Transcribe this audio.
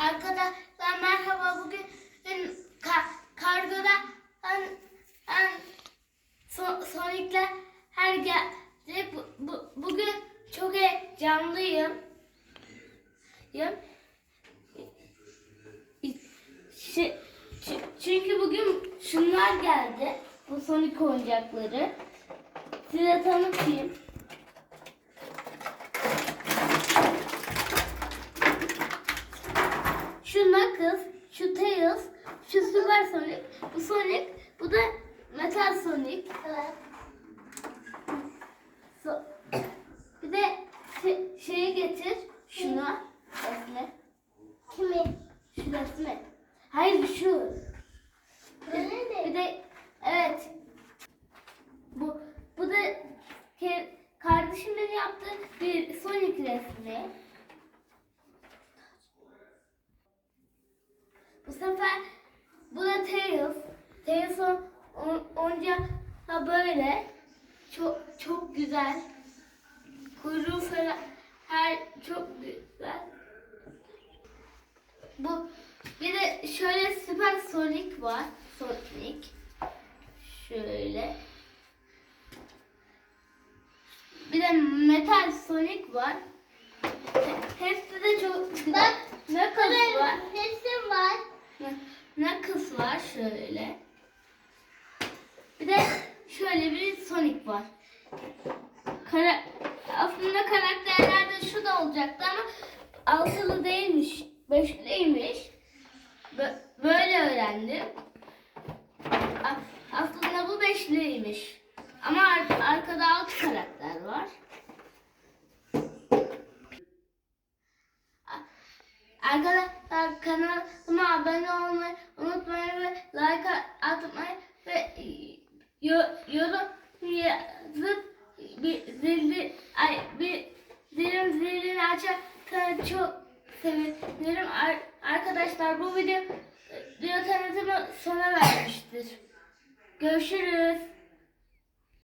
Arkadaşlar merhaba. Bugün ka kargoda an, an, so Sonic'le her geldi. Bu, bu, bugün çok heyecanlıyım. Çü- Çünkü bugün şunlar geldi. Bu Sonic oyuncakları. Size tanıtayım. Şu Knuckles, şu Tails, şu Super Sonic, bu Sonic, bu da Metal Sonic. Evet. So, bir de şey, şeyi getir, şuna. Resmi. Kimi? Şu resmi. Hayır şu. Bir, bir de evet. Bu bu da kardeşimin yaptığı bir Sonic resmi. Bu sefer bu da Tails. Tails on, on, onca ha böyle. Çok çok güzel. Kuyruğu falan her çok güzel. Bu bir de şöyle Süper Sonic var. Sonic. Şöyle. Bir de Metal Sonic var. He- Hepsi de çok güzel. Knuckles var. Resim var. Knuckles şöyle. Bir de şöyle bir Sonic var. Kara aslında karakterlerde şu da olacaktı ama altılı değilmiş, beşliymiş. Bö- böyle öğrendim. Aslında bu beşliymiş. Ama ar- arkada altı karakter var. Arkadaşlar kanalıma abone olmayı unutmayın ve like atmayı ve yo- yorum yazıp bir zilli ay bir zilim zilini açarsanız çok sevinirim. Ar- arkadaşlar bu video video tanıtımı sona vermiştir. Görüşürüz.